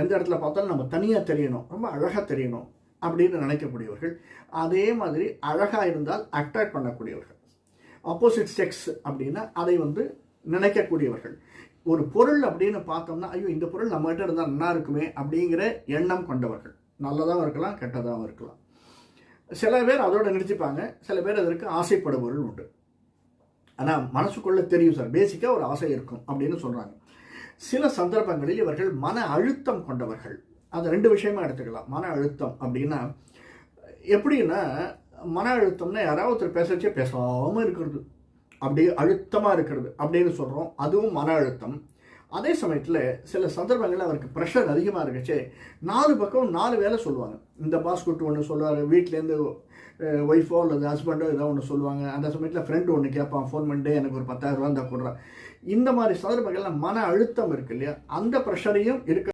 எந்த இடத்துல பார்த்தாலும் நம்ம தனியாக தெரியணும் ரொம்ப அழகாக தெரியணும் அப்படின்னு நினைக்கக்கூடியவர்கள். அதே மாதிரி அழகாக இருந்தால் அட்ராக்ட் பண்ணக்கூடியவர்கள். ஆப்போசிட் செக்ஸ் அப்படின்னா அதை வந்து நினைக்கக்கூடியவர்கள். ஒரு பொருள் அப்படின்னு பார்த்தோம்னா ஐயோ இந்த பொருள் நம்மகிட்ட இருந்தால் நல்லா இருக்குமே அப்படிங்கிற எண்ணம் கொண்டவர்கள். நல்லதாகவும் இருக்கலாம் கெட்டதாகவும் இருக்கலாம். சில பேர் அதோட நிறுத்திப்பாங்க சில பேர் அதற்கு ஆசைப்படுபவர்கள் உண்டு. ஆனால் மனசுக்குள்ளே தெரியும் சார். பேசிக்காக ஒரு ஆசை இருக்கும் அப்படின்னு சொல்கிறாங்க சில சந்தர்ப்பங்களில் இவர்கள் மன அழுத்தம் கொண்டவர்கள். அது ரெண்டு விஷயமா எடுத்துக்கலாம். மன அழுத்தம் அப்படின்னா எப்படின்னா மன அழுத்தம்னா யாராவது ஒருத்தர் பேசுறச்சே பேசாமல் இருக்கிறது. அப்படியே அழுத்தமாக இருக்கிறது அப்படின்னு சொல்கிறோம் அதுவும் மன அழுத்தம். அதே சமயத்தில் சில சந்தர்ப்பங்களில் அவருக்கு ப்ரெஷர் அதிகமாக இருந்துச்சு. நாலு பக்கம் நாலு வேலை சொல்லுவாங்க. இந்த பாஸ்குட் ஒன்று சொல்லுவார் வீட்டிலேருந்து ஒய்ஃபோ அல்லது ஹஸ்பண்டோ ஏதோ ஒன்று சொல்லுவாங்க. அந்த சமயத்தில் ஃப்ரெண்டு ஒன்று கேட்பான் ஃபோன் பண்ணிட்டு எனக்கு ஒரு பத்தாயிரம் ரூபா இருந்தால் கொடுறான். இந்த மாதிரி சந்தர்ப்பங்கள்லாம் மன அழுத்தம் இருக்கு இல்லையா? அந்த ப்ரெஷரையும் இருக்க